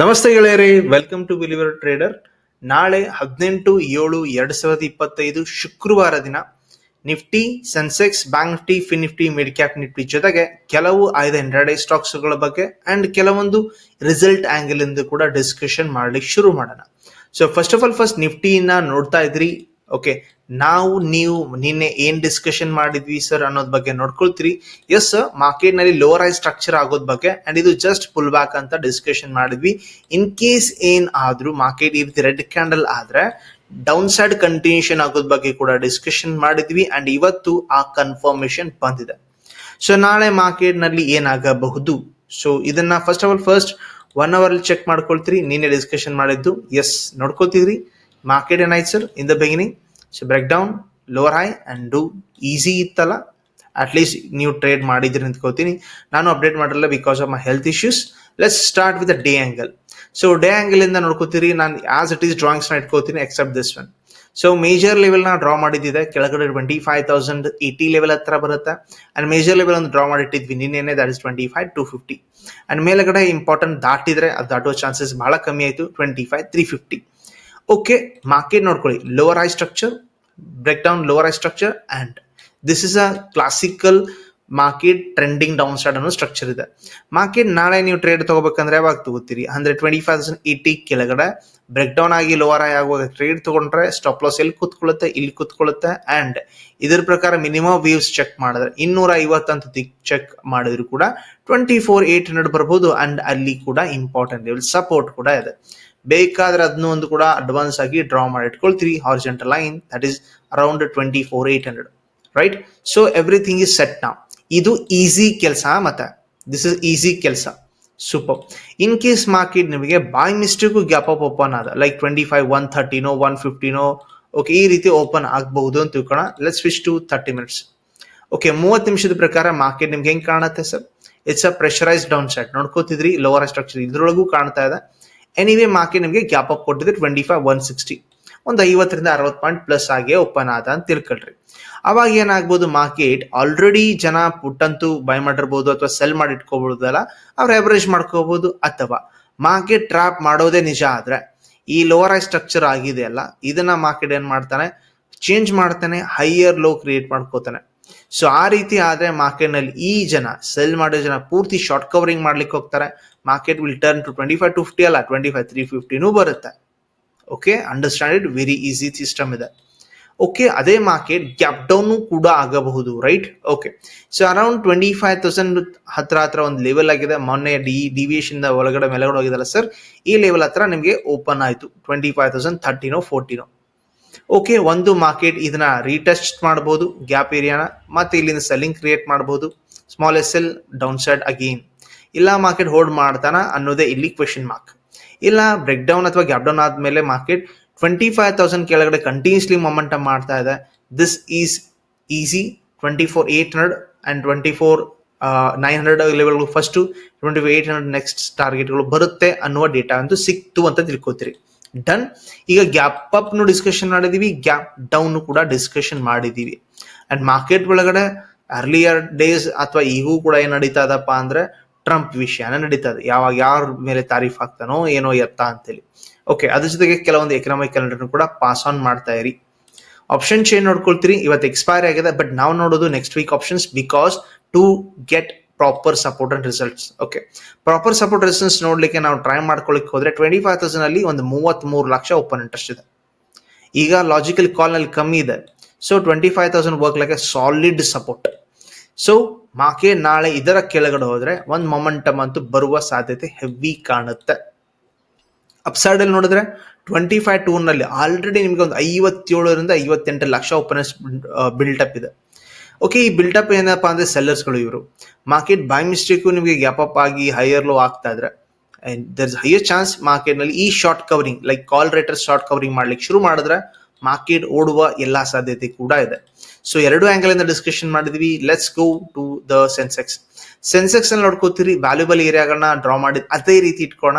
ನಮಸ್ತೆ ಗೆಳೆಯರೇ welcome to believer trader ನಾಳೆ ಹದಿನೆಂಟು ಏಳು ಎರಡು ಸಾವಿರದ ಇಪ್ಪತ್ತೈದು ಶುಕ್ರವಾರ ದಿನ Nifty Sensex bank Nifty fin Nifty mid cap Nifty ಜೊತೆಗೆ ಕೆಲವು ಆಯ್ದ ಸ್ಟಾಕ್ಸ್ಗಳ ಬಗ್ಗೆ ಅಂಡ್ ಕೆಲವೊಂದು ರಿಸಲ್ಟ್ ಆಂಗಲ್ ಇಂದ ಕೂಡ ಡಿಸ್ಕಷನ್ ಮಾಡ್ಲಿಕ್ಕೆ ಶುರು ಮಾಡೋಣ. So first of all first ನಿಫ್ಟಿನ ನೋಡ್ತಾ ಇದ್ರಿ. ಓಕೆ ನಾವು, ನೀವು, ನಿನ್ನೆ ಏನ್ ಡಿಸ್ಕಷನ್ ಮಾಡಿದ್ವಿ ಸರ್ ಅನ್ನೋದ್ ಬಗ್ಗೆ ನೋಡ್ಕೊಳ್ತೀರಿ. ಎಸ್ ಮಾರ್ಕೆಟ್ನಲ್ಲಿ ಲೋವರ್ ಐ ಸ್ಟ್ರಕ್ಚರ್ ಆಗೋದ್ ಬಗ್ಗೆ ಅಂಡ್ ಇದು ಜಸ್ಟ್ ಪುಲ್ ಬ್ಯಾಕ್ ಅಂತ ಡಿಸ್ಕಷನ್ ಮಾಡಿದ್ವಿ. ಇನ್ ಕೇಸ್ ಏನ್ ಆದ್ರೂ ಮಾರ್ಕೆಟ್ ಈ ರೀತಿ ರೆಡ್ ಕ್ಯಾಂಡಲ್ ಆದ್ರೆ ಡೌನ್ ಸೈಡ್ ಕಂಟಿನ್ಯೂಷನ್ ಆಗೋದ್ ಬಗ್ಗೆ ಕೂಡ ಡಿಸ್ಕಷನ್ ಮಾಡಿದ್ವಿ ಅಂಡ್ ಇವತ್ತು ಆ ಕನ್ಫರ್ಮೇಶನ್ ಬಂದಿದೆ. ಸೊ ನಾಳೆ ಮಾರ್ಕೆಟ್ನಲ್ಲಿ ಏನಾಗಬಹುದು? ಸೊ ಇದನ್ನ first of all first one hour ಅಲ್ಲಿ ಚೆಕ್ ಮಾಡ್ಕೊಳ್ತೀರಿ. ನಿನ್ನೆ ಡಿಸ್ಕಷನ್ ಮಾಡಿದ್ದು. ಎಸ್ ನೋಡ್ಕೊತಿದ್ರಿ ಮಾರ್ಕೆಟ್ ಏನಾಯ್ತು sir in the beginning so break down lower high and do easy ಇತ್ತಲ್ಲ? ಅಟ್ ಲೀಸ್ಟ್ ನೀವು ಟ್ರೇಡ್ ಮಾಡಿದ್ರಿ ಅಂದ್ಕೋತೀನಿ ನಾನು ಅಪ್ಡೇಟ್ ಮಾಡಿರಲ್ಲ because of my health issues let's start with day angle so day angle ಇಂದ ನೋಡ್ಕೋತೀರಿ. ನಾನು ಆಸ್ ಇಟ್ ಈಸ್ ಡ್ರಾಯಿಂಗ್ಸ್ನ ಇಟ್ಕೋತೀನಿ except this one so major ಲೆವೆಲ್ನ draw ಮಾಡಿದ್ದಿದೆ. ಕೆಳಗಡೆ twenty five thousand eighty level ಹತ್ರ ಬರುತ್ತೆ. ಅಂಡ್ ಮೇಜರ್ ಲೆವೆಲ್ ಒಂದು draw ಮಾಡಿಟ್ಟಿದ್ವಿ. ನಿನ್ನೆ that is twenty five two fifty and ಮೇಲ್ಗಡೆ ಇಂಪಾರ್ಟೆಂಟ್ ದಾಟಿದ್ರೆ ಅದು ದಾಟುವ ಚಾನ್ಸಸ್ ಬಹಳ ಕಮ್ಮಿ ಆಯಿತು. Twenty five three fifty okay market ನೋಡ್ಕೊಳ್ಳಿ. Lower high structure break down lower high structure and this is a classical market trending down side ಅನ್ನೋ structure ಇದೆ. ಮಾರ್ಕೆಟ್ ನಾಳೆ ನೀವು ಟ್ರೇಡ್ ತಗೋಬೇಕಂದ್ರೆ ಯಾವಾಗ ತಗೋತೀರಿ? ಅಂದ್ರೆ ಟ್ವೆಂಟಿ ಫೈವ್ ತೌಸಂಡ್ ಏಯ್ಟಿ ಕೆಳಗಡೆ ಬ್ರೇಕ್ ಡೌನ್ ಆಗಿ ಲೋವರ್ ಆಗಿ ಆಗುವಾಗ ಟ್ರೇಡ್ ತಗೊಂಡ್ರೆ ಸ್ಟಾಪ್ ಲಾಸ್ ಎಲ್ಲಿ ಕೂತ್ಕೊಳ್ಳುತ್ತೆ? ಇಲ್ಲಿ ಕೂತ್ಕೊಳ್ಳುತ್ತೆ ಅಂಡ್ ಇದ್ರ ಪ್ರಕಾರ ಮಿನಿಮಮ್ ವೀವ್ಸ್ ಚೆಕ್ ಮಾಡಿದ್ರೆ ಇನ್ನೂರ ಐವತ್ತಂತ ಚೆಕ್ ಮಾಡಿದ್ರು ಕೂಡ ಟ್ವೆಂಟಿ ಫೋರ್ ಏಟ್ ಹಂಡ್ರೆಡ್ ಬರ್ಬೋದು ಅಂಡ್ ಅಲ್ಲಿ ಕೂಡ ಇಂಪಾರ್ಟೆಂಟ್ ಲೆವೆಲ್ ಸಪೋರ್ಟ್ ಕೂಡ ಇದೆ. ಬೇಕಾದ್ರೆ ಅದನ್ನು ಒಂದು ಕೂಡ ಅಡ್ವಾನ್ಸ್ ಆಗಿ ಡ್ರಾ ಮಾಡಿ ಇಟ್ಕೊಳ್ತೀರಿ horizontal line that is around twenty four eight hundred right so everything is set ನಾವು ಇದು ಈಸಿ ಕೆಲಸ ಮತ್ತೆ? ದಿಸ್ ಇಸ್ ಈಸಿ ಕೆಲಸ. ಸೂಪರ್ ಇನ್ ಕೇಸ್ ಮಾರ್ಕೆಟ್ ನಿಮಗೆ by mistake gap up open ಆದ ಲೈಕ್ ಟ್ವೆಂಟಿ ಫೈವ್ ಒನ್ ಥರ್ಟಿನೋ one ಫಿಫ್ಟಿನೋ okay ಈ ರೀತಿ ಓಪನ್ ಆಗಬಹುದು ಅಂತ ತಿಳ್ಕೋಣ let's fish to thirty minutes okay ಮೂವತ್ತು ನಿಮಿಷದ ಪ್ರಕಾರ ಮಾರ್ಕೆಟ್ ನಿಮ್ಗೆ ಹೆಂಗ್ ಕಾಣುತ್ತೆ sir it's a pressurise down set ನೋಡ್ಕೋತಿದ್ರಿ lower structure ಇದ್ರೊಳಗೂ ಕಾಣ್ತಾ ಇದೆ. ಎನಿವೇ ಮಾರ್ಕೆಟ್ ನಿಮಗೆ ಗ್ಯಾಪ್ ಅಪ್ ಕೊಟ್ಟಿದೆ ಟ್ವೆಂಟಿ ಫೈವ್ ಒನ್ ಸಿಕ್ಸ್ಟಿ ಒಂದು ಐವತ್ತರಿಂದ ಅರವತ್ತು ಪಾಯಿಂಟ್ ಪ್ಲಸ್ ಆಗಿ ಓಪನ್ ಆದ ಅಂತ ತಿಳ್ಕೊಳ್ರಿ. ಅವಾಗ ಏನಾಗ್ಬೋದು ಮಾರ್ಕೆಟ್ ಆಲ್ರೆಡಿ ಜನ ಪುಟ್ಟಂತೂ ಬೈ ಮಾಡಿರ್ಬೋದು ಅಥವಾ ಸೆಲ್ ಮಾಡಿ ಇಟ್ಕೋಬಹುದಲ್ಲ ಅವ್ರು ಎವರೇಜ್ ಮಾಡ್ಕೋಬಹುದು ಅಥವಾ ಮಾರ್ಕೆಟ್ ಟ್ರಾಪ್ ಮಾಡೋದೇ ನಿಜ ಆದ್ರೆ, ಈ ಲೋವರ್ ಐ ಸ್ಟ್ರಕ್ಚರ್ ಆಗಿದೆ ಅಲ್ಲ, ಇದನ್ನ ಮಾರ್ಕೆಟ್ ಏನ್ ಮಾಡ್ತಾನೆ? ಚೇಂಜ್ ಮಾಡ್ತಾನೆ ಹೈಯರ್ ಲೋ ಕ್ರಿಯೇಟ್ ಮಾಡ್ಕೋತಾನೆ. ಸೊ ಆ ರೀತಿ ಆದ್ರೆ ಮಾರ್ಕೆಟ್ನಲ್ಲಿ ಈ ಜನ ಸೆಲ್ ಮಾಡೋ ಜನ ಪೂರ್ತಿ ಶಾರ್ಟ್ ಕವರಿಂಗ್ ಮಾಡ್ಲಿಕ್ಕೆ ಹೋಗ್ತಾರೆ. Market will turn to twenty five two fifty ಅಲ್ಲ ಟ್ವೆಂಟಿ ಫೈವ್ ತ್ರೀ ಫಿಫ್ಟಿನೂ ಬರುತ್ತೆ. Okay understand it very easy system ಇದೆ. ಓಕೆ ಅದೇ ಮಾರ್ಕೆಟ್ ಗ್ಯಾಪ್ ಡೌನ್ ಕೂಡ ಆಗಬಹುದು right okay so around twenty five thousand ಹತ್ರ ಹತ್ರ ಒಂದು ಲೆವೆಲ್ ಆಗಿದೆ. ಮೊನ್ನೆ ಡಿ ಡಿವಿಯೇಷನ್ ಒಳಗಡೆ ಮೇಲೆ ಹೋಗಿದಲ್ಲ ಸರ್ ಈ ಲೆವೆಲ್ ಹತ್ರ ನಿಮಗೆ ಓಪನ್ ಆಯಿತು ಟ್ವೆಂಟಿ ಫೈವ್ ತೌಸಂಡ್ ಥರ್ಟಿನೋ ಫೋರ್ಟಿನೋ ಓಕೆ ಒಂದು ಮಾರ್ಕೆಟ್ ಇದನ್ನ ರೀಟೆಸ್ಟ್ ಮಾಡಬಹುದು ಗ್ಯಾಪ್ ಏರಿಯಾನ ಮತ್ತೆ ಇಲ್ಲಿಂದ ಸೆಲ್ಲಿಂಗ್ ಕ್ರಿಯೇಟ್ ಮಾಡಬಹುದು small S L down side again ಇಲ್ಲ ಮಾರ್ಕೆಟ್ ಹೋಲ್ಡ್ ಮಾಡ್ತಾನ ಅನ್ನೋದೇ ಇಲ್ಲಿ ಕ್ವೆಶನ್ ಮಾರ್ಕ್ ಇಲ್ಲ ಬ್ರೇಕ್ ಡೌನ್ ಅಥವಾ ಗ್ಯಾಪ್ ಡೌನ್ ಆದ್ಮೇಲೆ ಮಾರ್ಕೆಟ್ ಟ್ವೆಂಟಿ ಫೈವ್ ತೌಸಂಡ್ ಕೆಳಗಡೆ ಕಂಟಿನ್ಯೂಸ್ಲಿ ಮೊಮೆಂಟಮ್ ಮಾಡ್ತಾ ಇದೆ. This is easy twenty four eight hundred and twenty four nine hundred level first twenty four eight hundred next ಟಾರ್ಗೆಟ್ಗಳು ಬರುತ್ತೆ ಅನ್ನುವ data ಅಂತೂ ಸಿಕ್ತು ಅಂತ ತಿಳ್ಕೊತೀರಿ. ಡನ್ ಈಗ ಗ್ಯಾಪ್ ಅಪ್ ನು ಡಿಸ್ಕಷನ್ ಮಾಡಿದೀವಿ ಗ್ಯಾಪ್ ಡೌನ್ ಕೂಡ ಡಿಸ್ಕಷನ್ ಮಾಡಿದೀವಿ. ಅಂಡ್ ಮಾರ್ಕೆಟ್ ಒಳಗಡೆ ಅರ್ಲಿಯರ್ ಡೇಸ್ ಅಥವಾ ಈಗೂ ಕೂಡ ಏನ್ ನಡೀತಾ ಇದಪ್ಪ ಅಂದ್ರೆ ಟ್ರಂಪ್ ವಿಷಯನ ನಡೀತದೆ. ಯಾವಾಗ ಯಾರ ಮೇಲೆ ತಾರೀಫ್ ಆಗ್ತಾನೋ ಏನೋ ಎತ್ತ ಅಂತೇಳಿ. ಓಕೆ ಅದ್ರ ಜೊತೆಗೆ ಕೆಲವೊಂದು ಎಕನಾಮಿಕ್ ಕ್ಯಾಲೆಂಡರ್ ಕೂಡ ಪಾಸ್ ಆನ್ ಮಾಡ್ತಾ ಇರಿ. ಆಪ್ಷನ್ ಚೇಂಜ್ ನೋಡ್ಕೊಳ್ತೀರಿ, ಇವತ್ತು ಎಕ್ಸ್ಪೈರ್ ಆಗಿದೆ ಬಟ್ ನಾವು ನೋಡೋದು next week options because to get proper support and results okay proper support results ನೋಡ್ಲಿಕ್ಕೆ ನಾವು ಟ್ರೈ ಮಾಡ್ಕೊಳ್ಳಿಕ್ಕೆ ಹೋದ್ರೆ ಟ್ವೆಂಟಿ ಫೈವ್ ತೌಸಂಡ್ ಅಲ್ಲಿ ಒಂದು ಮೂವತ್ತ್ ಮೂರು ಲಕ್ಷ ಓಪನ್ ಇಂಟ್ರೆಸ್ಟ್ ಇದೆ. ಈಗ ಲಾಜಿಕಲ್ ಕಾಲ್ನಲ್ಲಿ ಕಮ್ಮಿ ಇದೆ. So twenty five thousand work like solid support so Maa Ke ನಾಳೆ ಇದರ ಕೆಳಗಡೆ ಹೋದ್ರೆ ಒಂದು ಮೊಮೆಂಟಮ್ ಅಂತೂ ಬರುವ ಸಾಧ್ಯತೆ ಹೆವಿ ಕಾಣುತ್ತೆ. ಅಪ್ಸೈಡ್ ಅಲ್ಲಿ ನೋಡಿದ್ರೆ ಟ್ವೆಂಟಿ ಫೈವ್ ಟೂರ್ನಲ್ಲಿ ಆಲ್ರೆಡಿ ನಿಮಗೆ ಒಂದು ಐವತ್ತೇಳರಿಂದ ಐವತ್ತೆಂಟು ಲಕ್ಷ ಓಪನರ್ಸ್ ಬಿಲ್ಟಪ್ ಇದೆ. ಓಕೆ ಈ ಬಿಲ್ಟಪ್ ಏನಪ್ಪ ಅಂದ್ರೆ ಸೆಲ್ಲರ್ಸ್ಗಳು ಇವರು. ಮಾರ್ಕೆಟ್ ಬೈ ಮಿಸ್ಟೇಕು ನಿಮಗೆ ಗ್ಯಾಪ್ ಅಪ್ ಆಗಿ ಹೈಯರ್ ಲೋ ಆಗ್ತಾ ಇದ್ರೆ. ದರ್ ಇಸ್ ಹೈಯರ್ ಚಾನ್ಸ್ ಮಾರ್ಕೆಟ್ನಲ್ಲಿ ಈ short covering like call writer short covering ಮಾಡ್ಲಿಕ್ಕೆ ಶುರು ಮಾಡಿದ್ರೆ ಮಾರ್ಕೆಟ್ ಓಡುವ ಎಲ್ಲಾ ಸಾಧ್ಯತೆ ಕೂಡ ಇದೆ. ಸೊ ಎರಡು ಆಂಗಲ್ ಇಂದ ಡಿಸ್ಕಷನ್ ಮಾಡಿದ್ವಿ. Let's go to the Sensex Sensex ಅಲ್ಲಿ ನೋಡ್ಕೋತೀರಿ ವ್ಯಾಲ್ಯೂಬಲ್ ಏರಿಯಾಗಳನ್ನ ಡ್ರಾ ಮಾಡಿದ್ ಅದೇ ರೀತಿ ಇಟ್ಕೋಣ.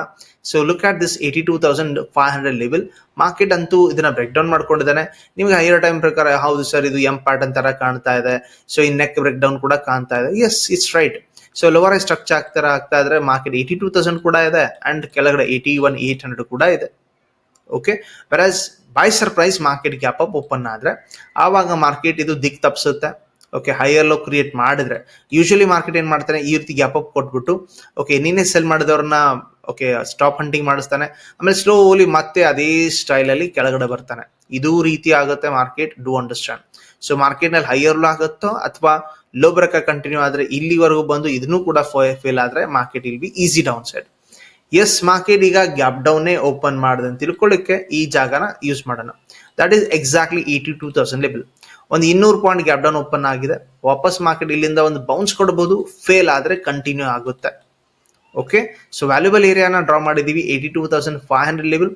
So look at this eighty two thousand five hundred level market ಅಂತೂ ಇದನ್ನ ಬ್ರೇಕ್ ಡೌನ್ ಮಾಡ್ಕೊಂಡಿದ್ದಾನೆ. ನಿಮಗೆ ಹೈಯರ್ ಟೈಮ್ ಪ್ರಕಾರ, ಹೌದು ಸರ್ ಇದು ಎಂ ಪಾರ್ಟ್ ತರ ಕಾಣ್ತಾ ಇದೆ. ಸೊ ಈ ನೆಕ್ ಬ್ರೇಕ್ ಡೌನ್ ಕೂಡ ಕಾಣ್ತಾ ಇದೆ. Yes it's right so lower high structure ಆಗ್ತಾರ, ಆಗ್ತಾ ಇದ್ರೆ ಮಾರ್ಕೆಟ್ ಏಯ್ಟಿ ಟೂ ತೌಸಂಡ್ ಕೂಡ ಇದೆ. ಅಂಡ್ ಕೆಳಗಡೆ ಏಯ್ಟಿ ಒನ್ ಏಟ್ ಹಂಡ್ರೆಡ್ ಕೂಡ ಇದೆ. Okay whereas by surprise market gap up open ಆದ್ರೆ, ಆವಾಗ ಮಾರ್ಕೆಟ್ ಇದು ದಿಕ್ ತಪ್ಪಿಸುತ್ತೆ ಓಕೆ ಹೈಯರ್ ಲೋ ಕ್ರಿಯೇಟ್ ಮಾಡಿದ್ರೆ ಯೂಶಲಿ ಮಾರ್ಕೆಟ್ ಏನು ಮಾಡ್ತಾನೆ, ಈ ರೀತಿ ಗ್ಯಾಪ್ ಅಪ್ ಕೊಟ್ಬಿಟ್ಟು ಓಕೆ ನಿನ್ನೆ ಸೆಲ್ ಮಾಡಿದವ್ರನ್ನ ಓಕೆ ಸ್ಟಾಪ್ ಹಂಟಿಂಗ್ ಮಾಡಿಸ್ತಾನೆ. ಆಮೇಲೆ ಸ್ಲೋಲಿ ಮತ್ತೆ ಅದೇ ಸ್ಟೈಲ್ ಅಲ್ಲಿ ಕೆಳಗಡೆ ಬರ್ತಾನೆ. ಇದು ರೀತಿ ಆಗುತ್ತೆ ಮಾರ್ಕೆಟ್ ಡೂ ಅಂಡರ್ಸ್ಟ್ಯಾಂಡ್ ಸೊ ಮಾರ್ಕೆಟ್ನಲ್ಲಿ ಹೈಯರ್ ಲೋ ಆಗುತ್ತೋ ಅಥವಾ ಲೋ ಬ್ರೇಕ ಕಂಟಿನ್ಯೂ ಆದ್ರೆ ಇಲ್ಲಿವರೆಗೂ ಬಂದು ಇದನ್ನು ಕೂಡ ಫೇಲ್ ಆದ್ರೆ market will be easy down side as market ಈಗ ಗ್ಯಾಪ್ ಡೌನ್ ಓಪನ್ ಮಾಡಿದೆ ಅಂತ ಈ ಜಾಗನ ಯೂಸ್ ಮಾಡೋಣ. That is exactly eighty two thousand level ಒಂದು ಇನ್ನೂರು ಪಾಯಿಂಟ್ ಗ್ಯಾಪ್ ಡೌನ್ ಓಪನ್ ಆಗಿದೆ. ವಾಪಸ್ ಮಾರ್ಕೆಟ್ ಇಲ್ಲಿಂದ ಒಂದು ಬೌನ್ಸ್ ಕೊಡಬಹುದು ಫೇಲ್ ಆದ್ರೆ ಕಂಟಿನ್ಯೂ ಆಗುತ್ತೆ. ಓಕೆ ಸೊ ವ್ಯಾಲ್ಯೂಬಲ್ ಏರಿಯಾನ ಡ್ರಾ ಮಾಡಿದೀವಿ eighty two thousand five hundred level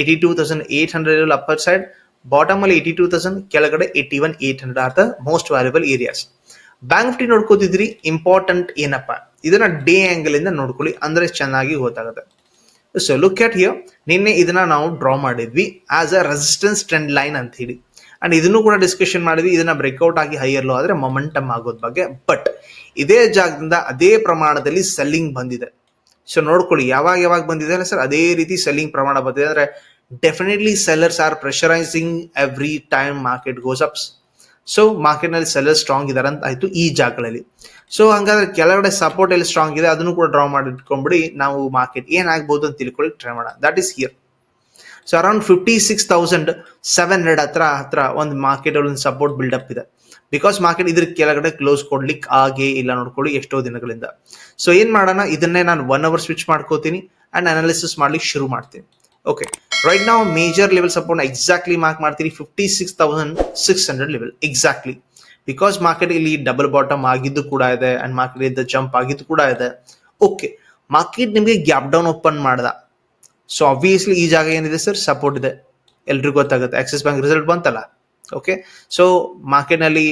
eighty two thousand eight hundred level upper side bottom ಅಲ್ಲಿ ಏಯ್ಟಿ ಟೂ ತೌಸಂಡ್ ಕೆಳಗಡೆ eighty one eight hundred the most valuable areas bank Nifty ನೋಡ್ಕೋತಿದ್ರಿ important ಏನಪ್ಪ? ಇದನ್ನ day angle ಇಂದ ನೋಡ್ಕೊಳ್ಳಿ, ಅಂದ್ರೆ ಚೆನ್ನಾಗಿ ಗೊತ್ತಾಗುತ್ತೆ. So look at here ನಿನ್ನೆ ಇದನ್ನ ನಾವು ಡ್ರಾ ಮಾಡಿದ್ವಿ as a resistance trend line ಅಂತ ಹೇಳಿ ಅಂಡ್ ಇದನ್ನು ಕೂಡ ಡಿಸ್ಕಷನ್ ಮಾಡಿದ್ವಿ, ಇದನ್ನ ಬ್ರೇಕ್ಔಟ್ ಆಗಿ ಹೈಯರ್ ಲೋ ಆದ್ರೆ ಮೊಮೆಂಟಮ್ ಆಗೋದ್ ಬಗ್ಗೆ. ಬಟ್ ಇದೇ ಜಾಗದಿಂದ ಅದೇ ಪ್ರಮಾಣದಲ್ಲಿ ಸೆಲ್ಲಿಂಗ್ ಬಂದಿದೆ. ಸೊ ನೋಡ್ಕೊಳ್ಳಿ, ಯಾವಾಗ ಯಾವಾಗ ಬಂದಿದೆ ಅಲ್ಲ ಸರ್ ಅದೇ ರೀತಿ ಸೆಲ್ಲಿಂಗ್ ಪ್ರಮಾಣ ಬಂದಿದೆ. ಅಂದ್ರೆ definitely sellers are pressurising every time market goes ups so ಮಾರ್ಕೆಟ್ನಲ್ಲಿ ಸೆಲ್ಲರ್ ಸ್ಟ್ರಾಂಗ್ ಇದಾರೆ ಅಂತ ಆಯ್ತು ಈ ಜಾಗಗಳಲ್ಲಿ. ಸೊ ಹಂಗಾದ್ರೆ ಕೆಳಗಡೆ ಸಪೋರ್ಟ್ ಎಲ್ಲಿ ಸ್ಟ್ರಾಂಗ್ ಇದೆ, ಅದನ್ನು ಕೂಡ ಡ್ರಾ ಮಾಡಿ ಇಟ್ಕೊಂಡ್ಬಿಡಿ ನಾವು ಮಾರ್ಕೆಟ್ ಏನಾಗ್ಬೋದು ಅಂತ ತಿಳ್ಕೊಳ್ಳಿ ಟ್ರೈ ಮಾಡೋಣ. That is here so around fifty six thousand seven hundred ಹತ್ರ ಹತ್ರ ಒಂದು ಮಾರ್ಕೆಟ್ ಒಂದು ಸಪೋರ್ಟ್ ಬಿಲ್ಡಪ್ ಇದೆ. ಬಿಕಾಸ್ ಮಾರ್ಕೆಟ್ ಇದ್ರ ಕೆಳಗಡೆ ಕ್ಲೋಸ್ ಕೊಡ್ಲಿಕ್ಕೆ ಆಗೇ ಇಲ್ಲ ನೋಡ್ಕೊಳ್ಳಿ ಎಷ್ಟೋ ದಿನಗಳಿಂದ. ಸೊ ಏನ್ ಮಾಡೋಣ? ಇದನ್ನೇ ನಾನು ಒನ್ ಅವರ್ ಸ್ವಿಚ್ ಮಾಡ್ಕೋತೀನಿ ಅಂಡ್ ಅನಾಲಿಸಿಸ್ ಮಾಡ್ಲಿಕ್ಕೆ ಶುರು ಮಾಡ್ತೀನಿ. ಓಕೆ ರೈಟ್ ನಾವು major level support exactly mark ಮಾಡ್ತೀರಿ fifty six thousand six hundred level exactly because market ಇಲ್ಲಿ ಡಬಲ್ ಬಾಟಮ್ ಆಗಿದ್ದು ಕೂಡ ಇದೆ ಅಂಡ್ ಮಾರ್ಕೆಟ್ ಇದ್ದ ಜಂಪ್ ಆಗಿದ್ದು ಕೂಡ ಇದೆ. ಓಕೆ ಮಾರ್ಕೆಟ್ ನಿಮಗೆ ಗ್ಯಾಪ್ ಡೌನ್ ಓಪನ್ ಮಾಡ್ದ. ಸೊ ಅಬ್ವಿಯಸ್ಲಿ ಈ ಜಾಗ ಏನಿದೆ ಸರ್ ಸಪೋರ್ಟ್ ಇದೆ. ಎಲ್ರಿಗೂ ಗೊತ್ತಾಗುತ್ತೆ. ಆಕ್ಸಿಸ್ ಬ್ಯಾಂಕ್ ರಿಸಲ್ಟ್ ಬಂತಲ್ಲ? ಓಕೆ ಸೊ ಮಾರ್ಕೆಟ್ನಲ್ಲಿ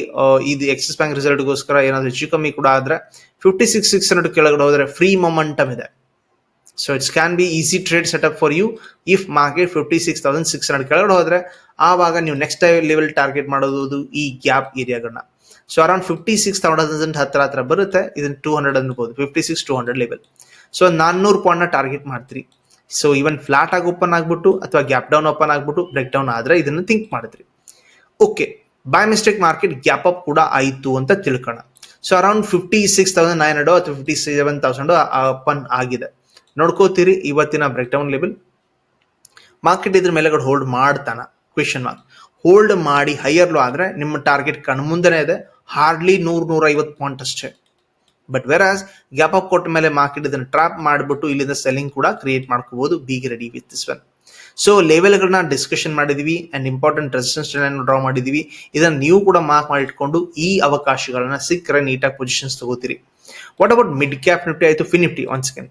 ಇದು ಎಕ್ಸಿಸ್ ಬ್ಯಾಂಕ್ ರಿಸಲ್ಟ್ಗೋಸ್ಕರ ಏನಾದರೂ ಹೆಚ್ಚು ಕಮ್ಮಿ ಕೂಡ ಆದರೆ ಫಿಫ್ಟಿ ಸಿಕ್ಸ್ ಸಿಕ್ಸ್ ಹಂಡ್ರೆಡ್ ಕೆಳಗಡೆ ಹೋದರೆ ಫ್ರೀ ಮೊಮೆಂಟಮ್ ಇದೆ. So it's can be easy trade setup for you if market fifty six thousand six hundred ಕೆಳಗಡೆ ಹೋದ್ರೆ ಆವಾಗ ನೀವು ನೆಕ್ಸ್ಟ್ ಲೆವೆಲ್ ಟಾರ್ಗೆಟ್ ಮಾಡೋದು ಈ gap ಏರಿಯಾಗಳನ್ನ so around fifty six thousand ಹತ್ರ ಹತ್ರ ಬರುತ್ತೆ, ಇದನ್ನ ಟೂ ಹಂಡ್ರೆಡ್ ಅನ್ಬೋದು fifty six two hundred level so ನಾನ್ನೂರು ಪಾಯಿಂಟ್ನ ಟಾರ್ಗೆಟ್ ಮಾಡ್ತೀರಿ. ಸೊ ಇವನ್ ಫ್ಲಾಟ್ ಆಗಿ ಓಪನ್ ಆಗ್ಬಿಟ್ಟು ಅಥವಾ ಗ್ಯಾಪ್ ಡೌನ್ ಓಪನ್ ಆಗ್ಬಿಟ್ಟು ಬ್ರೇಕ್ ಡೌನ್ ಆದ್ರೆ ಇದನ್ನು ಥಿಂಕ್ ಮಾಡಿದ್ರಿ. Okay by mistake market gap up ಕೂಡ ಆಯಿತು ಅಂತ ತಿಳ್ಕೋಣ. So around fifty six thousand nine hundred ಅಥವಾ ಫಿಫ್ಟಿ ಸೆವೆನ್ ತೌಸಂಡ್ ಓಪನ್ ಆಗಿದೆ. ನೋಡ್ಕೋತೀರಿ ಇವತ್ತಿನ ಬ್ರೇಕ್ ಡೌನ್ ಲೆವೆಲ್ ಮಾರ್ಕೆಟ್ ಇದ್ರ ಮೇಲೆ ಹೋಲ್ಡ್ ಮಾಡ್ತಾನ ಕ್ವೆಶನ್ ಮಾರ್ಕ್ ಹೋಲ್ಡ್ ಮಾಡಿ ಹೈಯರ್ ಲೋ ಆದ್ರೆ ನಿಮ್ಮ ಟಾರ್ಗೆಟ್ ಕಣ್ಮುಂದೆನೇ ಇದೆ. ಹಾರ್ಡ್ಲಿ ನೂರ್ ನೂರ ಐವತ್ತು ಪಾಯಿಂಟ್ ಅಷ್ಟೇ. But whereas gap up ಕೊಟ್ಟ ಮೇಲೆ ಮಾರ್ಕೆಟ್ ಇದನ್ನ ಟ್ರಾಪ್ ಮಾಡಿಬಿಟ್ಟು ಇಲ್ಲಿಂದ ಸೆಲ್ಲಿಂಗ್ ಕೂಡ ಕ್ರಿಯೇಟ್ ಮಾಡ್ಕೋಬಹುದು big ready with this one so ಲೆವೆಲ್ಗಳನ್ನ discussion ಮಾಡಿದೀವಿ ಅಂಡ್ ಇಂಪಾರ್ಟೆಂಟ್ ರೆಸಿಸ್ಟೆನ್ಸ್ ಡ್ರಾ ಮಾಡಿದೀವಿ. ಇದನ್ನ ನೀವು ಕೂಡ ಮಾರ್ಕ್ ಮಾಡಿ ಇಟ್ಕೊಂಡು ಈ ಅವಕಾಶಗಳನ್ನ ಸಿಕ್ಕರೆ ನೀಟಾಗಿ positions ತಗೋತೀರಿ. What about mid cap Nifty ಆಯ್ತು ಫಿನಿಫ್ಟಿ ಒನ್ ಸೆಕೆಂಡ್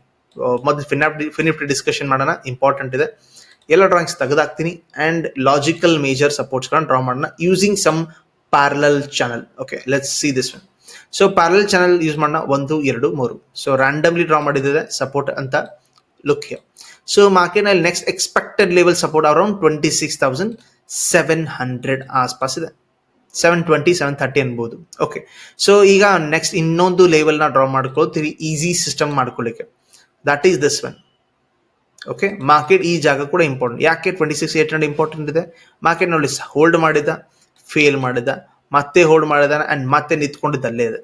ಮೊದಲು ಫಿನಾಫ್ಟಿ ಫಿನಿಫ್ಟಿ ಡಿಸ್ಕಷನ್ ಮಾಡೋಣ. ಇಂಪಾರ್ಟೆಂಟ್ ಇದೆ. ಎಲ್ಲ ಡ್ರಾಯಿಂಗ್ಸ್ ತೆಗೆದಾಕ್ತೀನಿ. ಆ್ಯಂಡ್ ಲಾಜಿಕಲ್ ಮೇಜರ್ ಸಪೋರ್ಟ್ಸ್ಗಳನ್ನ ಡ್ರಾ ಮಾಡೋಣ using some parallel channel okay let's see this one so parallel channel use ಮಾಡೋಣ. ಒಂದು, ಎರಡು, ಮೂರು. ಸೊ ರ್ಯಾಂಡಮ್ಲಿ ಡ್ರಾ ಮಾಡಿದ್ದಿದೆ ಸಪೋರ್ಟ್ ಅಂತ. ಲುಕ್ ಹಿಯರ್ ಸೊ ಮಾರ್ಕೆಟ್ನಲ್ಲಿ next expected level support around twenty six thousand seven hundred ಆಸ್ಪಾಸ್ ಇದೆ. Seven twenty seven thirty ಅನ್ಬೋದು. Okay so ಈಗ ನೆಕ್ಸ್ಟ್ ಇನ್ನೊಂದು ಲೆವೆಲ್ನ ಡ್ರಾ ಮಾಡ್ಕೊಳ್ತೀವಿ. ಈಸಿ ಸಿಸ್ಟಮ್ ಮಾಡ್ಕೊಳ್ಳಿಕ್ಕೆ. That is this one okay market ಈ ಜಾಗ ಕೂಡ ಇಂಪಾರ್ಟೆಂಟ್ ಯಾಕೆ twenty six eight hundred important ಇದೆ? ಮಾರ್ಕೆಟ್ ನೋಡಿ ಹೋಲ್ಡ್ ಮಾಡಿದ ಫೇಲ್ ಮಾಡಿದ, ಮತ್ತೆ ಹೋಲ್ಡ್ ಮಾಡಿದ ಅಂಡ್ ಮತ್ತೆ ನಿಂತ್ಕೊಂಡಿದ್ದು ಅಲ್ಲೇ ಇದೆ.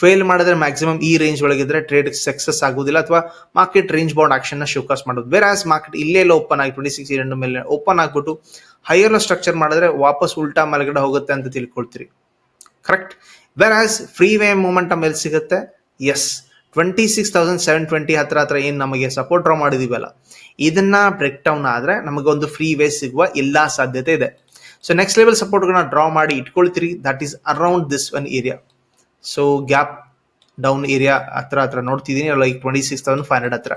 ಫೇಲ್ ಮಾಡಿದ್ರೆ ಮ್ಯಾಕ್ಸಿಮಮ್ ಈ ರೇಂಜ್ ಒಳಗಿದ್ರೆ ಟ್ರೇಡ್ ಸಕ್ಸಸ್ ಆಗುದಿಲ್ಲ ಅಥವಾ ಮಾರ್ಕೆಟ್ ರೇಂಜ್ ಬೌಂಡ್ ಆಕ್ಷನ್ನ ಶೋಕಾಸ್ ಮಾಡೋದು. ಬೇರೆ ಆಸ್ ಮಾರ್ಕೆಟ್ ಇಲ್ಲೇ ಓಪನ್ ಆಗಿ ಟ್ವೆಂಟಿ ಸಿಕ್ಸ್ ಏಟ್ ಮೇಲೆ ಓಪನ್ ಆಗ್ಬಿಟ್ಟು ಹೈಯರ್ ಸ್ಟ್ರಕ್ಚರ್ ಮಾಡಿದ್ರೆ ವಾಪಸ್ ಉಲ್ಟಾ ಮಲಗಡೆ ಹೋಗುತ್ತೆ ಅಂತ ತಿಳ್ಕೊಳ್ತೀರಿ. Correct whereas free way moment ಮೇಲೆ ಸಿಗುತ್ತೆ? Yes twenty six thousand seven twenty ಹತ್ರ ಹತ್ರ ಏನು ನಮಗೆ ಸಪೋರ್ಟ್ ಡ್ರಾ ಮಾಡಿದೀವಲ್ಲ, ಇದನ್ನ ಬ್ರೇಕ್ ಡೌನ್ ಆದರೆ ನಮಗೆ ಒಂದು ಫ್ರೀ ವೇ ಸಿಗುವ ಎಲ್ಲ ಸಾಧ್ಯತೆ ಇದೆ. ಸೊ ನೆಕ್ಸ್ಟ್ ಲೆವೆಲ್ ಸಪೋರ್ಟ್ಗಳನ್ನ ಡ್ರಾ ಮಾಡಿ ಇಟ್ಕೊಳ್ತೀರಿ. That is around this one area so gap down area ಹತ್ರ ಹತ್ರ ನೋಡ್ತಿದ್ದೀನಿ. Like twenty six thousand five hundred ಹತ್ರ.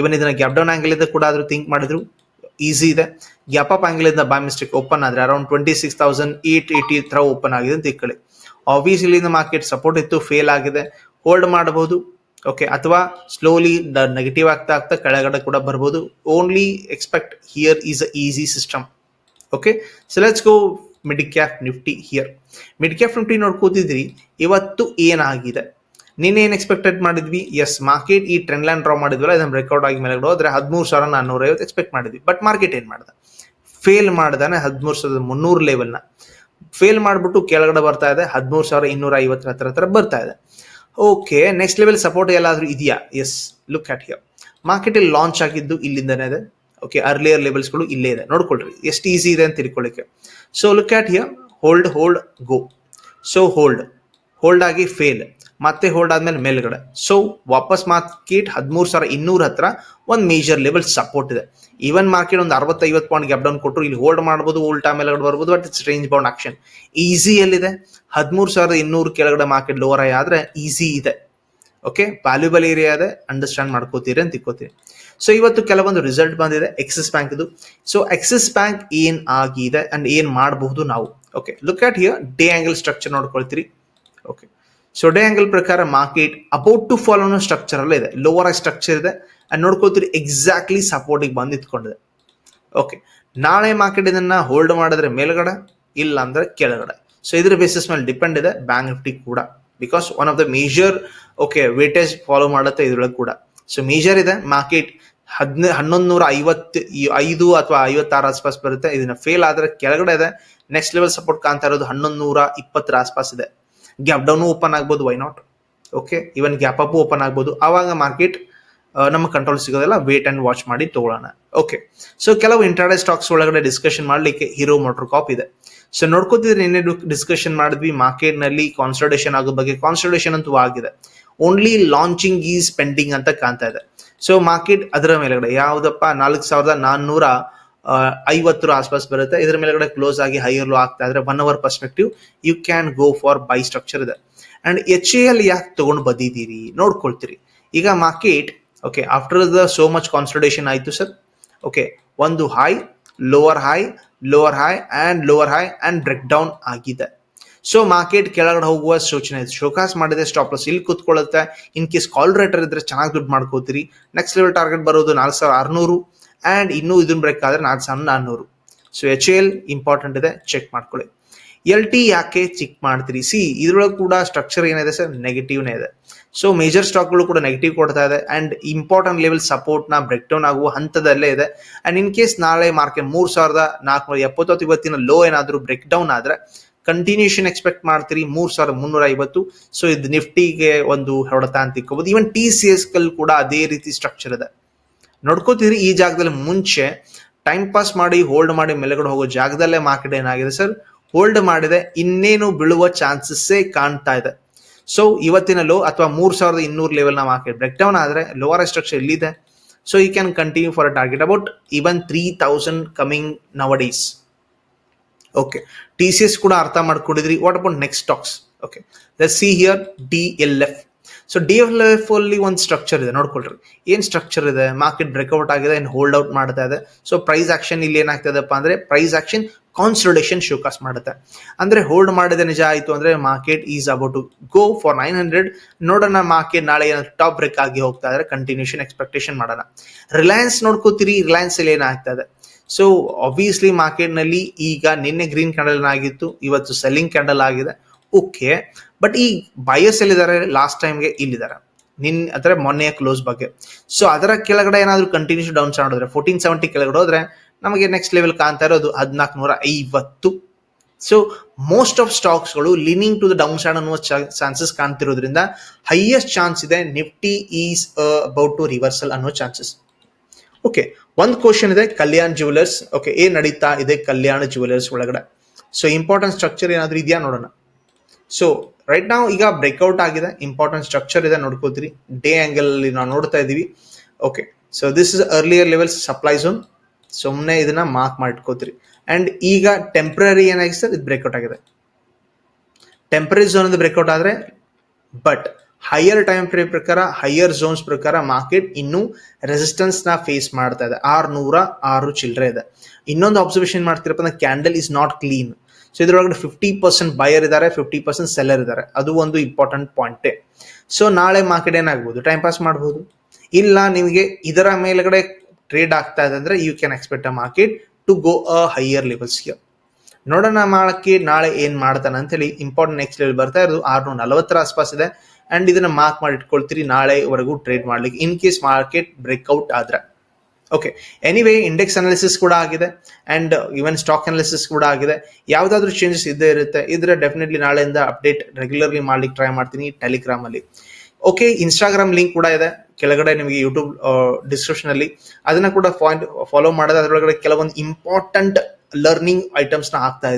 ಇವನ್ ಇದನ್ನ ಗ್ಯಾಪ್ ಡೌನ್ ಇಂದ ಕೂಡ ಆದರೂ ಥಿಂಕ್ ಮಾಡಿದ್ರು. ಈಸಿ ಇದೆ. ಗ್ಯಾಪ್ ಅಪ್ ಆಂಗಲ್ ಇಂದ ಬೈ ಮಿಸ್ಟೇಕ್ ಓಪನ್ ಆದರೆ around twenty six thousand eight eighty ಹತ್ರ ಓಪನ್ ಆಗಿದೆ ಅಂತ ತಿಳ್ಕೊಳ್ಳಿ. ಆಬ್ವಿಯಸ್ಲಿ ಮಾರ್ಕೆಟ್ ಸಪೋರ್ಟ್ ಇತ್ತು ಫೇಲ್ ಆಗಿದೆ. ಹೋಲ್ಡ್ ಮಾಡಬಹುದು ಓಕೆ ಅಥವಾ ಸ್ಲೋಲಿ ದ ನೆಗೆಟಿವ್ ಆಗ್ತಾ ಆಗ್ತಾ ಕೆಳಗಡೆ ಕೂಡ ಬರ್ಬೋದು. Only expect here is a easy system okay so let's go mid cap Nifty here mid cap Nifty ನೋಡ್ಕೋತಿದ್ರಿ ಇವತ್ತು ಏನಾಗಿದೆ? ನಿನ್ನೆ ಏನು ಎಕ್ಸ್ಪೆಕ್ಟೆಡ್ ಮಾಡಿದ್ವಿ? ಎಸ್ ಮಾರ್ಕೆಟ್ ಈ ಟ್ರೆಂಡ್ ಲೈನ್ ಡ್ರಾ ಮಾಡಿದ್ವಲ್ಲ, ಇದನ್ನ ರೆಕಾರ್ಡ್ ಆಗಿ ಮೇಲೆ ಹೋದ್ರೆ ಹದಿಮೂರು ಸಾವಿರ ನಾನ್ನೂರ ಐವತ್ತು ಎಕ್ಸ್ಪೆಕ್ಟ್ ಮಾಡಿದ್ವಿ. ಬಟ್ ಮಾರ್ಕೆಟ್ ಏನು ಮಾಡ್ದ? ಫೇಲ್ ಮಾಡ್ದಾನೆ ಹದಿಮೂರು ಸಾವಿರದ ಮುನ್ನೂರು ಲೆವೆಲ್ನ ಫೇಲ್ ಮಾಡಿಬಿಟ್ಟು ಕೆಳಗಡೆ ಬರ್ತಾ ಇದೆ, ಹದಿಮೂರು ಸಾವಿರ ಇನ್ನೂರ ಐವತ್ತರ ಹತ್ರ ಹತ್ರ ಬರ್ತಾ ಇದೆ. ಓಕೆ ನೆಕ್ಸ್ಟ್ ಲೆವೆಲ್ ಸಪೋರ್ಟ್ ಎಲ್ಲಾದ್ರೂ ಇದೆಯಾ? Yes look at here market ಅಲ್ಲಿ ಲಾಂಚ್ ಆಗಿದ್ದು ಇಲ್ಲಿಂದನೇ ಇದೆ. ಓಕೆ ಅರ್ಲಿಯರ್ ಲೆವೆಲ್ಸ್ಗಳು ಇಲ್ಲೇ ಇದೆ. ನೋಡ್ಕೊಳ್ರಿ, ಎಷ್ಟು ಈಸಿ ಇದೆ ಅಂತ ತಿಳ್ಕೊಳ್ಳಿಕ್ಕೆ so look at here hold hold go so hold hold ಆಗಿ ಫೇಲ್ ಮತ್ತೆ ಹೋಲ್ಡ್ ಆದ್ಮೇಲೆ ಮೇಲ್ಗಡೆ. ಸೊ ವಾಪಸ್ ಮಾರ್ಕೆಟ್ ಹದಿಮೂರು ಸಾವಿರ ಇನ್ನೂರ ಹತ್ರ ಒಂದು ಮೇಜರ್ ಲೆವೆಲ್ ಸಪೋರ್ಟ್ ಇದೆ. ಈವನ್ ಮಾರ್ಕೆಟ್ ಒಂದು ಅರವತ್ತೈವತ್ತು ಪಾಯಿಂಟ್ ಗ್ಯಾಪ್ ಡೌನ್ ಕೊಟ್ಟರು ಇಲ್ಲಿ ಹೋಲ್ಡ್ ಮಾಡ್ಬೋದು, ಉಲ್ಟಾ ಮೇಲ್ಗಡೆ ಬರ್ಬೋದು but it's range bound action easy ಎಲ್ಲಿದೆ ಹದಿಮೂರು ಸಾವಿರದ ಇನ್ನೂರು ಕೆಳಗಡೆ ಮಾರ್ಕೆಟ್ ಲೋವರ್ ಆದ್ರೆ ಈಸಿ ಇದೆ. ಓಕೆ ವ್ಯಾಲ್ಯೂಬಲ್ ಏರಿಯಾ ಇದೆ. ಅಂಡರ್ಸ್ಟ್ಯಾಂಡ್ ಮಾಡ್ಕೋತೀರಿ ಅಂತ ಇಕ್ಕೋತೀರಿ ಸೊ ಇವತ್ತು ಕೆಲವೊಂದು ರಿಸಲ್ಟ್ ಬಂದಿದೆ. ಎಕ್ಸಿಸ್ ಬ್ಯಾಂಕ್ ಇದು ಸೊ ಎಕ್ಸಿಸ್ ಬ್ಯಾಂಕ್ ಏನ್ ಆಗಿದೆ ಅಂಡ್ ಏನ್ ಮಾಡಬಹುದು ನಾವು? Okay look at here day angle structure ನೋಡ್ಕೊಳ್ತೀರಿ. Okay so day angle ಪ್ರಕಾರ ಮಾರ್ಕೆಟ್ ಅಬೌಟ್ ಟು ಫಾಲೋ ಅನ್ನೋ ಸ್ಟ್ರಕ್ಚರ್ ಅಲ್ಲೇ ಇದೆ. ಲೋವರ್ ಆಗಿ ಸ್ಟ್ರಕ್ಚರ್ ಇದೆ. ಅಂಡ್ ನೋಡ್ಕೋತೀರಿ ಎಕ್ಸಾಕ್ಟ್ಲಿ ಸಪೋರ್ಟಿಗೆ ಬಂದು ನಿಂತ್ಕೊಂಡಿದೆ. ಓಕೆ ನಾಳೆ ಮಾರ್ಕೆಟ್ ಇದನ್ನ ಹೋಲ್ಡ್ ಮಾಡಿದ್ರೆ ಮೇಲ್ಗಡೆ, ಇಲ್ಲ ಅಂದ್ರೆ ಕೆಳಗಡೆ. ಸೊ ಇದ್ರ ಬೇಸಿಸ್ ಮೇಲೆ ಡಿಪೆಂಡ್ ಇದೆ ಬ್ಯಾಂಕ್ ನಿಫ್ಟಿ ಕೂಡ. Because one of the major okay weightage follow ಮಾಡುತ್ತೆ ಇದ್ರೊಳಗೆ ಕೂಡ. ಸೊ ಮೇಜರ್ ಇದೆ ಮಾರ್ಕೆಟ್ ಹದಿನ ಹನ್ನೊಂದು ನೂರ ಐವತ್ತು ಐದು ಅಥವಾ ಐವತ್ತಾರು ಆಸ್ಪಾಸ್ ಬರುತ್ತೆ. ಇದನ್ನ ಫೇಲ್ ಆದ್ರೆ ಕೆಳಗಡೆ ಇದೆ. ನೆಕ್ಸ್ಟ್ ಲೆವೆಲ್ ಸಪೋರ್ಟ್ ಕಾಣ್ತಾ ಇರೋದು ಹನ್ನೊಂದು ನೂರ ಇಪ್ಪತ್ತರ ಆಸ್ಪಾಸ್ ಇದೆ. ಗ್ಯಾಪ್ ಡೌನು ಓಪನ್ ಆಗ್ಬೋದು why not okay even gap up open ಆಗ್ಬೋದು. ಆವಾಗ ಮಾರ್ಕೆಟ್ ನಮ್ಮ ಕಂಟ್ರೋಲ್ ಸಿಗೋದಿಲ್ಲ. ವೇಟ್ ಅಂಡ್ ವಾಚ್ ಮಾಡಿ ತಗೊಳ್ಳೋಣ. ಓಕೆ ಸೊ ಕೆಲವು ಇಂಟರ್ಡೇ ಸ್ಟಾಕ್ಸ್ ಒಳಗಡೆ ಡಿಸ್ಕಷನ್ ಮಾಡಲಿಕ್ಕೆ ಹೀರೋ ಮೋಟರ್ ಕಾಪ್ ಇದೆ. ಸೊ ನೋಡ್ಕೋತಿದ್ರೆ ನಿನ್ನೆ ಡಿಸ್ಕಷನ್ ಮಾಡಿದ್ವಿ ಮಾರ್ಕೆಟ್ನಲ್ಲಿ ಕಾನ್ಸಲ್ಟೇಷನ್ ಆಗೋ ಬಗ್ಗೆ. ಕಾನ್ಸಲ್ಟೇಷನ್ ಅಂತೂ ಆಗಿದೆ. ಓನ್ಲಿ ಲಾಂಚಿಂಗ್ ಈಸ್ ಪೆಂಡಿಂಗ್ ಅಂತ ಕಾಣ್ತಾ ಇದೆ. ಸೊ ಮಾರ್ಕೆಟ್ ಅದರ ಮೇಲೆಗಡೆ, ಯಾವುದಪ್ಪ, ನಾಲ್ಕು ಸಾವಿರದ ನಾನ್ನೂರ ಐವತ್ತರ ಆಸ್ಪಾಸ್ ಬರುತ್ತೆ. ಇದ್ರ ಮೇಲ್ಗಡೆ ಕ್ಲೋಸ್ ಆಗಿ ಹೈಯರ್ ಲೋ ಆಗ್ತಾ ಇದ್ರೆ one hour perspective you can go for buy structure ಇದೆ. ಅಂಡ್ ಎಚ್ ಎ ಎಲ್ ಯಾಕೆ ತಗೊಂಡು ಬಂದಿದ್ದೀರಿ ನೋಡ್ಕೊಳ್ತೀರಿ. ಈಗ market okay after the so much consultation ಆಯ್ತು ಸರ್ ಓಕೆ ಒಂದು high lower high lower high and lower high and break down ಆಗಿದೆ. So market ಕೆಳಗಡೆ ಹೋಗುವ ಸೂಚನೆ ಇದೆ. ಶೋಕಾಸ್ ಮಾಡಿದೆ ಸ್ಟಾಪ್ ಲಾಸ್ ಇಲ್ಲಿ ಕೂತ್ಕೊಳ್ಳುತ್ತೆ. ಇನ್ ಕೇಸ್ ಕಾಲ್ ರೇಟರ್ ಇದ್ರೆ ಚೆನ್ನಾಗಿ ದುಡ್ಡು ಮಾಡ್ಕೋತೀರಿ. ನೆಕ್ಸ್ಟ್ ಲೆವೆಲ್ ಟಾರ್ಗೆಟ್ ಬರೋದು ನಾಲ್ಕು ಸಾವಿರ ಆರ್ನೂರು. ಅಂಡ್ ಇನ್ನೂ ಇದನ್ನ ಬ್ರೇಕ್ ಆದ್ರೆ ನಾಲ್ಕು ಸಾವಿರದ ನಾನ್ನೂರು. ಸೊ ಎಚ್ ಎಲ್ ಇಂಪಾರ್ಟೆಂಟ್ ಇದೆ ಚೆಕ್ ಮಾಡ್ಕೊಳ್ಳಿ. ಎಲ್ ಟಿ ಯಾಕೆ ಚಿಕ್ ಮಾಡ್ತೀರಿ? ಸಿ ಇದ್ರೊಳಗೆ ಕೂಡ ಸ್ಟ್ರಕ್ಚರ್ ಏನಿದೆ ಸರ್ ನೆಗೆಟಿವ್ನೇ ಇದೆ. ಸೊ ಮೇಜರ್ ಸ್ಟಾಕ್ಗಳು ಕೂಡ ನೆಗೆಟಿವ್ ಕೊಡ್ತಾ ಇದೆ. ಅಂಡ್ ಇಂಪಾರ್ಟೆಂಟ್ ಲೆವೆಲ್ ಸಪೋರ್ಟ್ನ ಬ್ರೇಕ್ ಡೌನ್ ಆಗುವ ಹಂತದಲ್ಲೇ ಇದೆ. ಅಂಡ್ ಇನ್ ಕೇಸ್ ನಾಳೆ ಮಾರ್ಕೆಟ್ ಮೂರು ಸಾವಿರದ ನಾಲ್ಕುನೂರ ಎಪ್ಪತ್ತೊತ್ತು ಇವತ್ತಿನ ಲೋ ಏನಾದರೂ ಬ್ರೇಕ್ ಡೌನ್ ಆದರೆ ಕಂಟಿನ್ಯೂಷನ್ ಎಕ್ಸ್ಪೆಕ್ಟ್ ಮಾಡ್ತೀರಿ ಮೂರು ಸಾವಿರದ ಮುನ್ನೂರ ಐವತ್ತು. ಸೊ ಇದು ನಿಫ್ಟಿಗೆ ಒಂದು ಹೊಡೆತ ಅಂತ ಇಕ್ಕೋಬಹುದು ಈವನ್ ಟಿ ಸಿ ಎಸ್ ಕೂಡ ಅದೇ ರೀತಿ ಸ್ಟ್ರಕ್ಚರ್ ಇದೆ. ನೋಡ್ಕೋತೀರಿ ಈ ಜಾಗದಲ್ಲಿ ಮುಂಚೆ ಟೈಮ್ ಪಾಸ್ ಮಾಡಿ ಹೋಲ್ಡ್ ಮಾಡಿ ಮೆಲೆಗಡೆ ಹೋಗೋ ಜಾಗದಲ್ಲೇ ಮಾರ್ಕೆಟ್ ಏನಾಗಿದೆ ಸರ್ ಹೋಲ್ಡ್ ಮಾಡಿದೆ ಇನ್ನೇನು ಬೀಳುವ ಚಾನ್ಸಸ್ಸೇ ಕಾಣ್ತಾ ಇದೆ. ಸೊ ಇವತ್ತಿನ ಲೋ ಅಥವಾ ಮೂರ್ ಸಾವಿರದ ಇನ್ನೂರು ಲೆವೆಲ್ನ ಮಾರ್ಕೆಟ್ ಬ್ರೇಕ್ ಡೌನ್ ಆದ್ರೆ ಲೋವರ್ ಸ್ಟ್ರಕ್ಚರ್ ಇಲ್ಲಿದೆ. So you can continue for a target about even three thousand coming now days okay T C S ಕೂಡ ಅರ್ಥ ಮಾಡ್ಕೊಂಡಿದ್ರಿ. What about next stocks okay see here D L F so D L F ಅಲ್ಲಿ ಒಂದು structure ಇದೆ, ನೋಡ್ಕೊಳ್ರಿ. ಏನ್ structure ಇದೆ? Market breakout ಆಗಿದೆ ಏನ್ hold out ಮಾಡ್ತಾ ಇದೆ. ಸೊ ಪ್ರೈಸ್ ಆಕ್ಷನ್ ಇಲ್ಲಿ ಏನಾಗ್ತದಪ್ಪ ಅಂದ್ರೆ ಪ್ರೈಸ್ ಆಕ್ಷನ್ ಕಾನ್ಸಲ್ಟೇಷನ್ ಶೋಕಾಸ್ ಮಾಡುತ್ತೆ. ಅಂದ್ರೆ ಹೋಲ್ಡ್ ಮಾಡಿದ ನಿಜ ಆಯ್ತು ಅಂದ್ರೆ market is about to go for nine hundred ನೋಡೋಣ ಮಾರ್ಕೆಟ್ ನಾಳೆ ಟಾಪ್ ಬ್ರೇಕ್ ಆಗಿ ಹೋಗ್ತಾ ಇದ್ರೆ ಕಂಟಿನ್ಯೂಷನ್ ಎಕ್ಸ್ಪೆಕ್ಟೇಷನ್ ಮಾಡೋಣ. ರಿಲಯನ್ಸ್ ನೋಡ್ಕೋತೀರಿ ರಿಲಯನ್ಸ್ ಅಲ್ಲಿ ಏನಾಗ್ತದೆ? ಸೊ ಆಬ್ವಿಯಸ್ಲಿ ಮಾರ್ಕೆಟ್ನಲ್ಲಿ ಈಗ ನಿನ್ನೆ ಗ್ರೀನ್ ಕ್ಯಾಂಡಲ್ ಆಗಿತ್ತು ಇವತ್ತು ಸೆಲ್ಲಿಂಗ್ ಕ್ಯಾಂಡಲ್ ಆಗಿದೆ. ಓಕೆ, ಬಟ್ ಈ ಬಯಸ್ ಎಲ್ಲಿದ್ದಾರೆ? ಲಾಸ್ಟ್ ಟೈಮ್ಗೆ ಇಲ್ಲಿದ್ದಾರೆ. ನಿನ್ ಅಂದ್ರೆ ಮೊನ್ನೆಯ ಕ್ಲೋಸ್ ಬಗ್ಗೆ. ಸೊ ಅದರ ಕೆಳಗಡೆ ಏನಾದ್ರು ಕಂಟಿನ್ಯೂಸ್ ಡೌನ್ ಮಾಡಿದ್ರೆ ಫೋರ್ಟೀನ್ ಸೆವೆಂಟಿ ಕೆಳಗಡೆ ಹೋದ್ರೆ, ನಮಗೆ ನೆಕ್ಸ್ಟ್ ಲೆವೆಲ್ ಕಾಣ್ತಾ ಇರೋದು ಹದಿನಾಲ್ಕು ನೂರ ಐವತ್ತು so most of ಸ್ಟಾಕ್ಸ್ಗಳು leaning to the down side ಅನ್ನುವ ಚಾನ್ಸಸ್ ಕಾಣ್ತಿರೋದ್ರಿಂದ ಹೈಯೆಸ್ಟ್ ಚಾನ್ಸ್ ಇದೆ Nifty is about to reversal ಅನ್ನೋ ಚಾನ್ಸಸ್ ಓಕೆ ಒಂದು ಕ್ವಶನ್ ಇದೆ ಕಲ್ಯಾಣ್ ಜುವೆಲರ್ಸ್ ಓಕೆ ಏನ್ ನಡೀತಾ ಇದೆ ಕಲ್ಯಾಣ ಜುವೆಲರ್ಸ್ ಒಳಗಡೆ? ಸೊ ಇಂಪಾರ್ಟೆಂಟ್ ಸ್ಟ್ರಕ್ಚರ್ ಏನಾದ್ರು ಇದೆಯಾ ನೋಡೋಣ. ಸೊ ರೈಟ್ ನಾವು ಈಗ ಬ್ರೇಕ್ಔಟ್ ಆಗಿದೆ. ಇಂಪಾರ್ಟೆಂಟ್ ಸ್ಟ್ರಕ್ಚರ್ ಇದೆ ನೋಡ್ಕೋತೀರಿ. ಡೇ ಆಂಗಲ್ ಅಲ್ಲಿ ನಾವು ನೋಡ್ತಾ ಇದೀವಿ. Okay so this is earlier level supply zone ಸುಮ್ಮನೆ ಇದನ್ನ ಮಾರ್ಕ್ ಮಾಡ್ಕೋತೀರಿ. ಅಂಡ್ ಈಗ ಟೆಂಪ್ರರಿ ಏನಾಗಿದೆ ಸರ್ ಇದು ಬ್ರೇಕ್ಔಟ್ ಆಗಿದೆ. ಟೆಂಪ್ರರಿ ಝೋನ್ ಅಂದ್ರೆ ಬ್ರೇಕ್ಔಟ್ ಆದ್ರೆ ಬಟ್ ಹೈಯರ್ ಟೈಮ್ ಫ್ರೇಮ್ ಪ್ರಕಾರ ಹೈಯರ್ ಝೋನ್ಸ್ ಪ್ರಕಾರ ಮಾರ್ಕೆಟ್ ಇನ್ನೂ ರೆಸಿಸ್ಟೆನ್ಸ್ನ ಫೇಸ್ ಮಾಡ್ತಾ ಇದೆ. ಆರ್ನೂರ ಆರು ಚಿಲ್ಲರೆ ಇದೆ. ಇನ್ನೊಂದು ಅಬ್ಸರ್ವೇಷನ್ ಮಾಡ್ತಿರಪ್ಪ ಅಂದ್ರೆ candle is not clean so ಇದರೊಳಗಡೆ ಫಿಫ್ಟಿ ಪರ್ಸೆಂಟ್ ಬಯರ್ ಇದ್ದಾರೆ ಫಿಫ್ಟಿ ಪರ್ಸೆಂಟ್ ಸೆಲ್ಲರ್ ಇದ್ದಾರೆ ಅದು ಒಂದು ಇಂಪಾರ್ಟೆಂಟ್ ಪಾಯಿಂಟೇ ಸೊ ನಾಳೆ ಮಾರ್ಕೆಟ್ ಏನಾಗ್ಬೋದು? ಟೈಮ್ ಪಾಸ್ ಮಾಡ್ಬೋದು? ಇಲ್ಲ, ನಿಮಗೆ ಇದರ ಮೇಲ್ಗಡೆ ಟ್ರೇಡ್ ಆಗ್ತಾ ಇದೆ ಅಂದ್ರೆ you can expect uh market to go uh higher ಲೆವೆಲ್ಸ್ಗೆ ನೋಡೋಣ ಮಾಡಕ್ಕೆ ನಾಳೆ ಏನ್ ಮಾಡ್ತಾನೆ ಅಂತ ಹೇಳಿ ಇಂಪಾರ್ಟೆಂಟ್ ನೆಕ್ಸ್ಟ್ ಲೆವೆಲ್ ಬರ್ತಾ ಇರೋದು ಆರ್ನೂರ ನಲವತ್ತರ ಆಸ್ಪಾಸ್ ಇದೆ. ಅಂಡ್ ಇದನ್ನ ಮಾರ್ಕ್ ಮಾಡಿ ಇಟ್ಕೊಳ್ತೀರಿ ನಾಳೆವರೆಗೂ ಟ್ರೇಡ್ ಮಾಡ್ಲಿಕ್ಕೆ ಇನ್ ಕೇಸ್ ಮಾರ್ಕೆಟ್ ಬ್ರೇಕ್ಔಟ್ ಆದ್ರೆ. ಓಕೆ ಎನಿವೇ ಇಂಡೆಕ್ಸ್ ಅನಾಲಿಸಿಸ್ ಕೂಡ ಆಗಿದೆ. ಅಂಡ್ ಈವನ್ ಸ್ಟಾಕ್ ಅನಾಲಿಸಿಸ್ ಕೂಡ ಆಗಿದೆ. ಯಾವುದಾದ್ರೂ ಚೇಂಜಸ್ ಇದ್ದೇ ಇರುತ್ತೆ. ಇದ್ರೆ ಡೆಫಿನೆಟ್ಲಿ ನಾಳೆಯಿಂದ ಅಪ್ಡೇಟ್ ರೆಗ್ಯುಲರ್ಲಿ ಮಾಡ್ಲಿಕ್ಕೆ ಟ್ರೈ ಮಾಡ್ತೀನಿ ಟೆಲಿಗ್ರಾಮ್ ಅಲ್ಲಿ. ಓಕೆ ಇನ್ಸ್ಟಾಗ್ರಾಮ್ ಲಿಂಕ್ ಕೂಡ ಇದೆ. ಕೆಳಗಡೆ ನಿಮಗೆ ಯೂಟ್ಯೂಬ್ ಡಿಸ್ಕ್ರಿಪ್ಷನ್ ಅಲ್ಲಿ. ಅದನ್ನ ಕೂಡ ಫಾಲೋ ಮಾಡೋದು. ಅದರೊಳಗಡೆ ಕೆಲವೊಂದು ಇಂಪಾರ್ಟೆಂಟ್ ಲರ್ನಿಂಗ್ ಐಟಮ್ಸ್ನ ಹಾಕ್ತಾ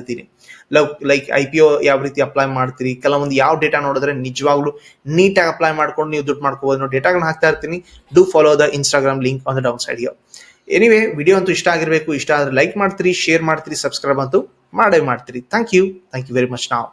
love like I P O ಯಾವ ರೀತಿ ಅಪ್ಲೈ ಮಾಡ್ತೀರಿ, ಕೆಲವೊಂದು ಯಾವ ಡೇಟಾ ನೋಡಿದ್ರೆ ನಿಜವಾಗ್ಲೂ ನೀಟಾಗಿ ಅಪ್ಲೈ ಮಾಡ್ಕೊಂಡು ನೀವು ದುಡ್ಡು ಮಾಡ್ಕೋಬಹುದು ಅನ್ನೋ ಡೇಟಾಗಳನ್ನ ಹಾಕ್ತಾ ಇರ್ತೀನಿ. Do follow the Instagram link on the down side anyway video ಅಂತೂ ಇಷ್ಟ ಆಗಿರಬೇಕು, ಇಷ್ಟ ಆದ್ರೆ ಲೈಕ್ ಮಾಡ್ತೀರಿ ಶೇರ್ ಮಾಡ್ತೀರಿ ಸಬ್ಸ್ಕ್ರೈಬ್ ಅಂತೂ ಮಾಡೇ ಮಾಡ್ತೀರಿ. Thank you thank you very much ನಾವು